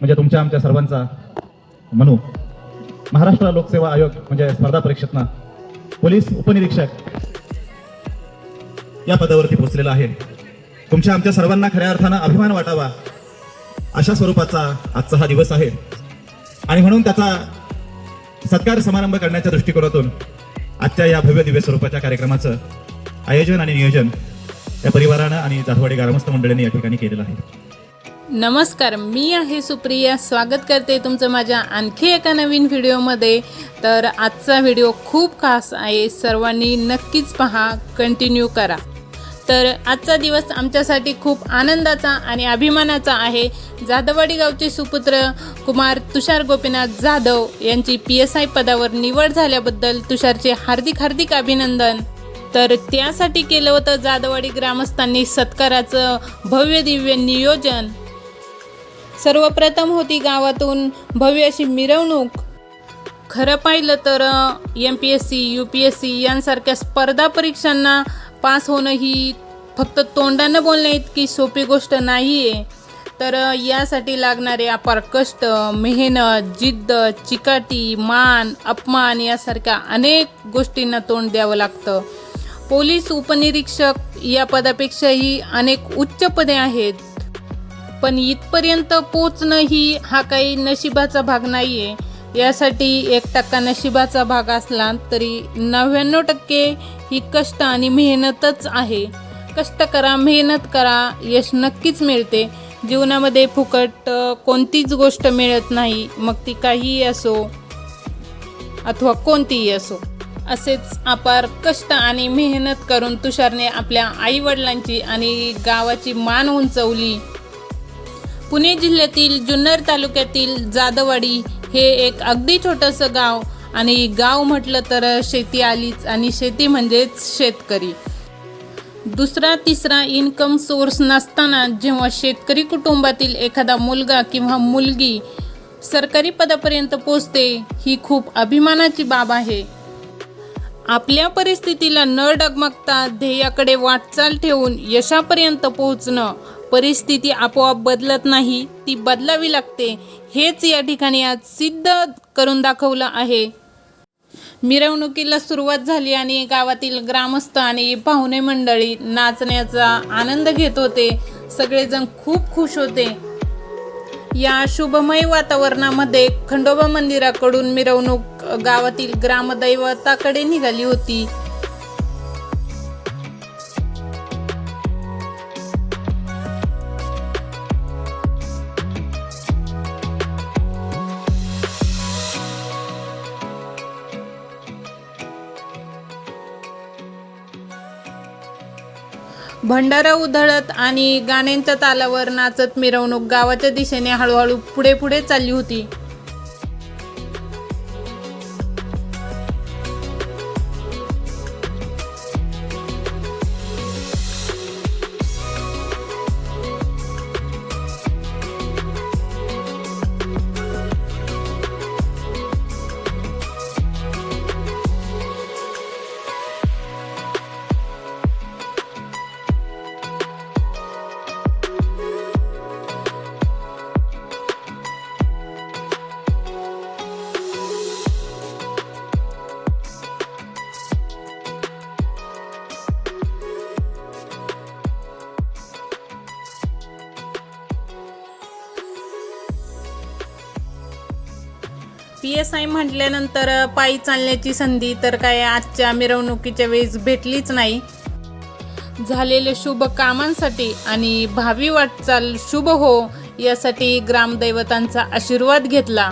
म्हणजे तुमच्या आमच्या सर्वांचा म्हणू महाराष्ट्र लोकसेवा आयोग म्हणजे स्पर्धा परीक्षेतना पोलीस उपनिरीक्षक या पदावरती पोहोचलेला आहे. तुमच्या आमच्या सर्वांना खऱ्या अर्थानं अभिमान वाटावा अशा स्वरूपाचा आजचा हा दिवस आहे. आणि म्हणून त्याचा सत्कार समारंभ करण्याच्या दृष्टिकोनातून आजच्या या भव्य दिव्य स्वरूपाच्या कार्यक्रमाचं आयोजन आणि नियोजन या परिवारानं आणि जाधवाडी ग्रामस्थ मंडळींनी या ठिकाणी केलेलं आहे. नमस्कार मी आहे सुप्रिया. स्वागत करते तुमचं माझ्या आणखी एका नवीन व्हिडिओमध्ये. तर आजचा व्हिडिओ खूप खास आहे. सर्वांनी नक्कीच पहा कंटिन्यू करा. तर आजचा दिवस आमच्यासाठी खूप आनंदाचा आणि अभिमानाचा आहे. जाधववाडी गावचे सुपुत्र कुमार तुषार गोपीनाथ जाधव यांची पी एस आय पदावर निवड झाल्याबद्दल तुषारचे हार्दिक हार्दिक अभिनंदन. तर त्यासाठी केलं होतं जाधववाडी ग्रामस्थांनी सत्काराचं भव्य दिव्य नियोजन. सर्वप्रथम होती गावातून भव्य अशी मिरवणूक. खरं पाहिलं तर M P S C U P S C यांसारख्या स्पर्धा परीक्षांना पास होणं ही फक्त तोंडानं बोलणं इतकी सोपी गोष्ट नाही आहे तर यासाठी लागणारे अपार कष्ट मेहनत जिद्द चिकाटी मान अपमान यासारख्या अनेक गोष्टींना तोंड द्यावं लागतं. पोलीस उपनिरीक्षक या पदापेक्षाही अनेक उच्च पदे आहेत. पण इथपर्यंत पोचणं ही हा काही नशिबाचा भाग नाही आहे यासाठी एक टक्का नशिबाचा भाग असला तरी नव्याण्णव टक्के ही कष्ट आणि मेहनतच आहे. कष्ट करा मेहनत करा यश नक्कीच मिळते. जीवनामध्ये फुकट कोणतीच गोष्ट मिळत नाही. मग ती काहीही असो अथवा कोणतीही असो असेच अपार कष्ट आणि मेहनत करून तुषारने आपल्या आईवडिलांची आणि गावाची मान उंचवली. पुणे जिल्ह्यातील जुन्नर तालुक्यातील जादवाडी हे एक अगदी छोटंसं गाव आणि गाव म्हटलं तर शेती आलीच आणि शेती म्हणजेच शेतकरी. दुसरा तिसरा इन्कम सोर्स नसताना जेव्हा शेतकरी कुटुंबातील एखादा मुलगा किंवा मुलगी सरकारी पदापर्यंत पोचते ही खूप अभिमानाची बाब आहे. आपल्या परिस्थितीला न डगमगता ध्येयाकडे वाटचाल ठेवून यशापर्यंत पोहोचणं परिस्थिती आपोआप बदलत नाही ती बदलावी लागते. हेच या ठिकाणी आज सिद्ध करून दाखवलं आहे. मिरवणुकीला सुरुवात झाली आणि गावातील ग्रामस्थ आणि पाहुणे मंडळी नाचण्याचा आनंद घेत होते. सगळेजण खूप खुश होते. या शुभमय वातावरणामध्ये खंडोबा मंदिराकडून मिरवणूक गावातील ग्रामदैवताकडे निघाली होती. भंडारा उधळत आणि गाण्यांच्या तालावर नाचत मिरवणूक गावाच्या दिशेने हळूहळू पुढे पुढे चालली होती. पी एस आय म्हटल्यानंतर पायी चालण्याची संधी तर काय आजच्या मिरवणुकीच्या वेळेस भेटलीच नाही. झालेले शुभ कामांसाठी आणि भावी वाटचाल शुभ हो यासाठी ग्रामदैवतांचा आशीर्वाद घेतला.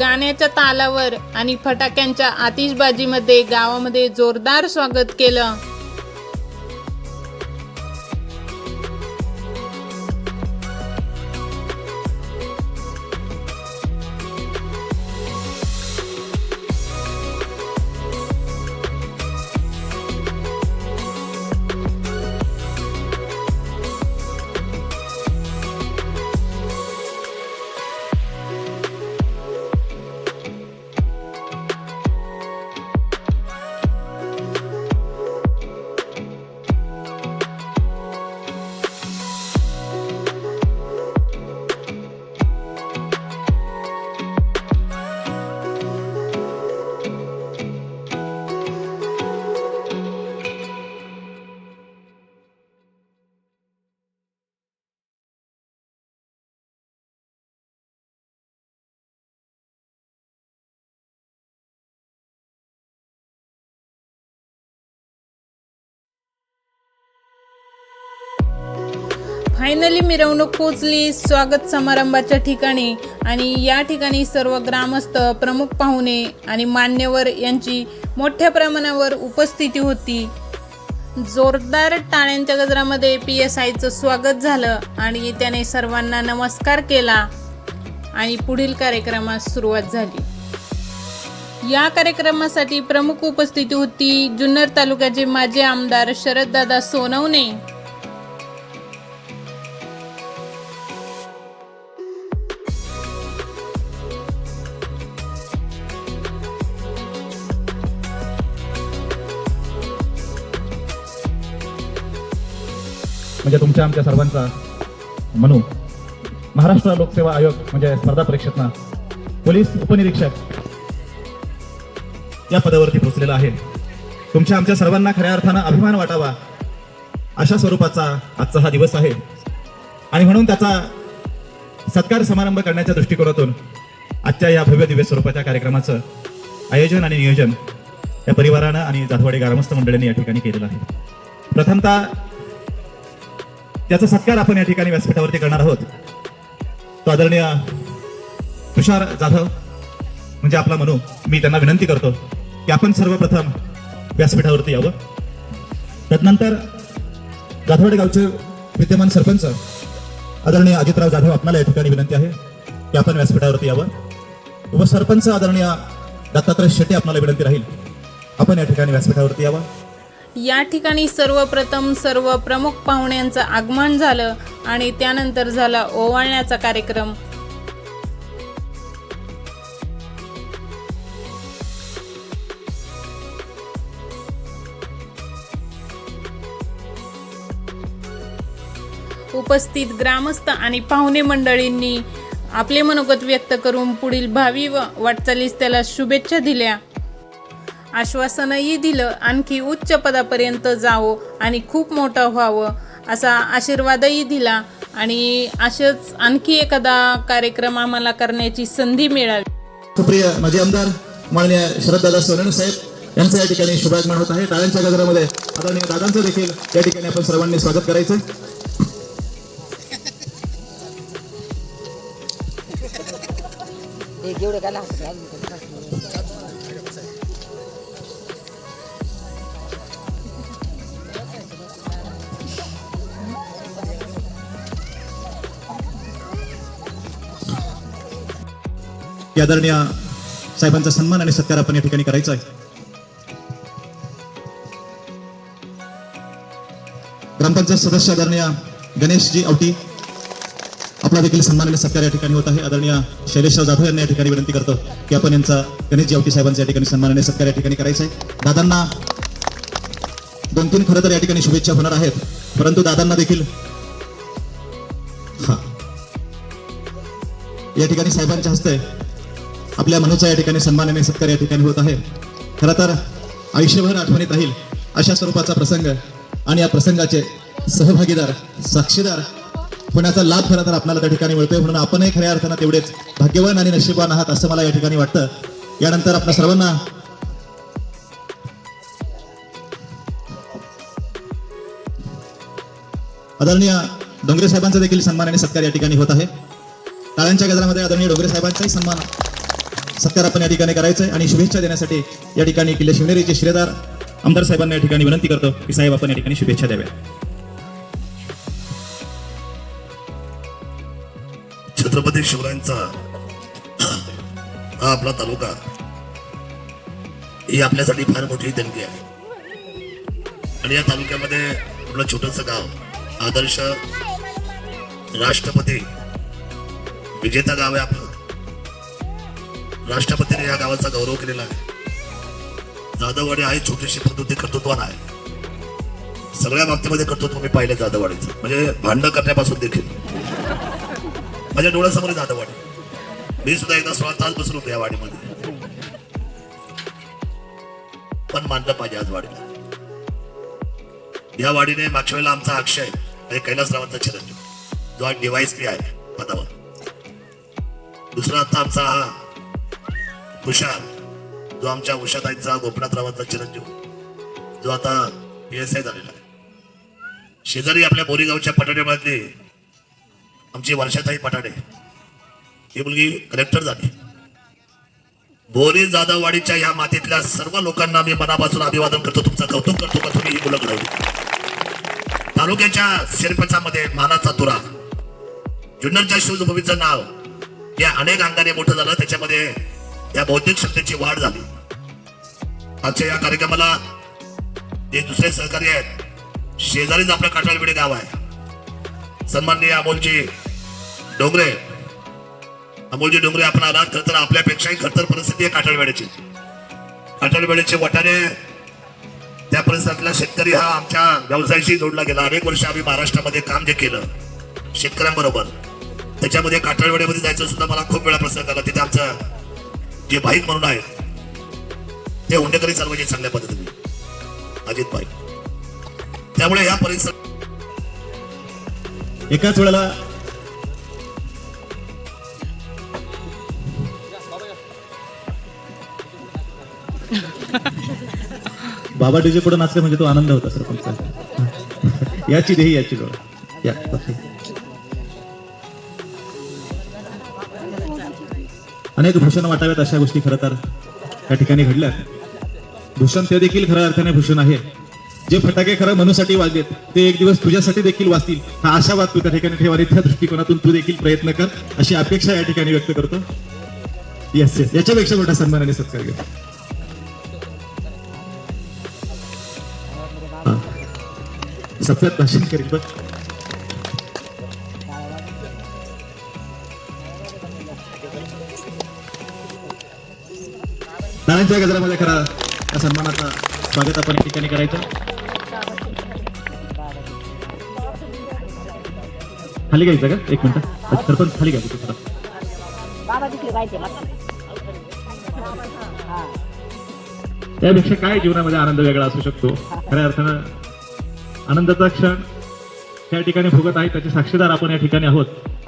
गाण्याच्या तालावर आणि फटाक्यांच्या आतिषबाजीमध्ये गावामध्ये जोरदार स्वागत केलं. फायनली मिरवणूक पोचली. स्वागत समारंभाच्या ठिकाणी. आणि या ठिकाणी सर्व ग्रामस्थ प्रमुख पाहुणे आणि मान्यवर यांची मोठ्या प्रमाणावर उपस्थिती होती. जोरदार टाळ्यांच्या गजरामध्ये पी एस आयचं स्वागत झालं आणि त्याने सर्वांना नमस्कार केला आणि पुढील कार्यक्रमास सुरुवात झाली. या कार्यक्रमासाठी प्रमुख उपस्थिती होती जुन्नर तालुक्याचे माजी आमदार शरददादा सोनवणे. म्हणजे तुमच्या आमच्या सर्वांचा. मनू महाराष्ट्र लोकसेवा आयोग म्हणजे स्पर्धा परीक्षेतना पोलीस उपनिरीक्षक या पदावरती पोहोचलेला आहे. तुमच्या आमच्या सर्वांना खऱ्या अर्थानं अभिमान वाटावा अशा स्वरूपाचा आजचा हा दिवस आहे. आणि म्हणून त्याचा सत्कार समारंभ करण्याच्या दृष्टिकोनातून आजच्या या भव्य दिव्य स्वरूपाच्या कार्यक्रमाचं आयोजन आणि नियोजन या परिवारानं आणि जाधवाडी ग्रामस्थ मंडळींनी या ठिकाणी केलेलं आहे. प्रथमतः त्याचा सत्कार आपण या ठिकाणी व्यासपीठावरती करणार आहोत. तो आदरणीय तुषार जाधव म्हणजे आपला म्हणू मी त्यांना विनंती करतो की आपण सर्वप्रथम व्यासपीठावरती यावं. तदनंतर जाधवडे गावचे विद्यमान सरपंच आदरणीय अजितराव जाधव आपल्याला या ठिकाणी विनंती आहे की आपण व्यासपीठावरती यावं. उपसरपंच आदरणीय दत्तात्रय शेट्टी आपल्याला विनंती राहील आपण या ठिकाणी व्यासपीठावरती यावं. या ठिकाणी सर्वप्रथम सर्व प्रमुख पाहुण्यांचं आगमन झालं आणि त्यानंतर झाला ओवाळण्याचा कार्यक्रम. उपस्थित ग्रामस्थ आणि पाहुणे मंडळींनी आपले मनोगत व्यक्त करून पुढील भावी व वाटचालीस त्याला शुभेच्छा दिल्या. आश्वासनही दिलं आणखी उच्च पदापर्यंत जावं आणि खूप मोठं व्हावं असा आशीर्वादही दिला आणि असेच आणखी एखादा कार्यक्रम आम्हाला करण्याची संधी मिळावी सुप्रिय माजी आमदार माननीय शरददादा सोनवणे साहेब यांचं या ठिकाणी शुभागमन होत आहे. टाळ्यांच्या गजरामध्ये आदरणीय दादांचं देखील या ठिकाणी आपण सर्वांनी स्वागत करायचं. एक एवढं की आदरणीय साहेबांचा सन्मान आणि सत्कार आपण या ठिकाणी करायचा आहे. ग्रामपंचायत सदस्य आदरणीय गणेशजी औटी आपला देखील सन्मान आणि सत्कार या ठिकाणी होत आहे. आदरणीय शैलेशराव जाधव यांना या ठिकाणी विनंती करतो की आपण यांचा गणेशजी औटी साहेबांचा या ठिकाणी सन्मान आणि सत्कार या ठिकाणी करायचा आहे. दादांना दोन तीन खरं तर या ठिकाणी शुभेच्छा होणार आहेत. परंतु दादांना देखील हा. या ठिकाणी साहेबांच्या हस्ते आपल्या मनूचा या ठिकाणी सन्मान आणि सत्कार या ठिकाणी होत आहे. खरं तर आयुष्यभर आठवणीत राहील अशा स्वरूपाचा प्रसंग आणि या प्रसंगाचे सहभागीदार साक्षीदार होण्याचा लाभ खरं तर आपल्याला त्या ठिकाणी मिळतोय. म्हणून आपणही खऱ्या अर्थानं तेवढेच भाग्यवान आणि नशीबवान आहात असं मला या ठिकाणी वाटतं. यानंतर आपल्या सर्वांना आदरणीय डोंगरे साहेबांचा देखील सन्मान आणि सत्कार या ठिकाणी होत आहे. टाळ्यांच्या गजरामध्ये आदरणीय डोंगरे साहेबांचाही सन्मान सत्कार आपण या ठिकाणी करायचंय आहे आणि शुभेच्छा देण्यासाठी या ठिकाणी किल्ले शिवनेरीचे शिलेदार आमदार साहेबांना या ठिकाणी विनंती करतो की साहेब आपण या ठिकाणी शुभेच्छा द्याव्या. छत्रपती शिवरायांचा हा आपला तालुका ही आपल्यासाठी फार मोठी देणगी आहे. आणि या तालुक्यामध्ये आपलं छोटस गाव आदर्श राष्ट्रपती विजेता गाव आहे आपलं. राष्ट्रपतीने या गावाचा गौरव केलेला आहे. जाधववाडी आहे छोटीशी परंतु ते कर्तृत्वान आहे सगळ्या बाबतीमध्ये कर्तृत्व मी पाहिलं जाधववाडीचं. म्हणजे भांडण करण्यापासून देखील. माझ्या डोळ्यासमोर आहे जाधववाडी. मी सुद्धा एकदा सोळा तास बसून होतो या वाडीमध्ये. पण मानलं पाहिजे आज वाडीला. या वाडीने मागच्या वेळेला आमचा अक्षय आणि कैलासरावांचा चिरंजीव जो आज डिवाइस पी आहे पदावर. दुसरा आता आमचा हा खुशाल जो आमच्या उषाताईंचा गोपीनाथरावांचा चिरंजीव जो आता पी एस आय झालेला आहे. शेजारी आपल्या बोरीगावच्या पटाड्यामधली आमची वर्षाताई पटाडे ही मुलगी कलेक्टर झाली. बोरी जाधववाडीच्या या मातीतल्या सर्व लोकांना मी मनापासून अभिवादन करतो. तुमचं कौतुक करतो का तुम्ही ही मुलं घडवली तालुक्याच्या शिरपचामध्ये मानाचा तुरा. जुन्नरच्या शिवजभूमीचं नाव या अनेक अंगाने मोठं झालं. त्याच्यामध्ये या बौद्धिक शक्तीची वाढ झाली. आजच्या या कार्यक्रमाला जे दुसरे सहकारी आहेत शेजारीच आपलं काटाळवेडे गाव आहे. सन्माननीय अमोलजी डोंगरे. अमोलजी डोंगरे आपण आलात खर तर आपल्यापेक्षाही खरतर परिस्थिती आहे काटाळवेड्याची काटाळवेड्याचे वाटाणे त्या परिसरातला शेतकरी हा आमच्या व्यवसायाशी जोडला गेला. अनेक वर्ष आम्ही महाराष्ट्रामध्ये काम जे केलं शेतकऱ्यांबरोबर त्याच्यामध्ये काटाळवेड्यामध्ये जायचं सुद्धा मला खूप वेळा प्रसंग आला. तिथे आमचं जे भाईक म्हणून आहेत ते हुंडेकरी चालवायचे चांगल्या पद्धतीने. अजित भाई. त्यामुळे या परिसर एकाच वेळेला बाबा डीजे पुढे नाचले म्हणजे तो आनंद होता सर तुमचा याची देही याची डोळा. या अनेक भूषण वाटाव्यात अशा गोष्टी खरं तर त्या ठिकाणी घडल्या भूषण ते देखील खऱ्या अर्थाने भूषण आहे. जे फटाके खरं मनूसाठी वाजलेत ते एक दिवस तुझ्यासाठी देखील वाचतील हा आशावाद तू त्या ठिकाणी ठेवावी त्या दृष्टिकोनातून तू देखील प्रयत्न कर अशी अपेक्षा या ठिकाणी व्यक्त करतो. येस येस याच्यापेक्षा मोठा सन्मान आणि सत्कार घेतो सत्यात भाषण करील बघ नारायणच्या गजरामध्ये खरा या सन्मानाचा स्वागत आपण या ठिकाणी करायचं. खाली घ्यायचं का? एक मिनिट. सरपंच खाली घ्यायचं त्यापेक्षा काय जीवनामध्ये आनंद वेगळा असू शकतो? खऱ्या अर्थानं आनंदाचा क्षण त्या ठिकाणी भोगत आहे त्याचे साक्षीदार आपण या ठिकाणी आहोत.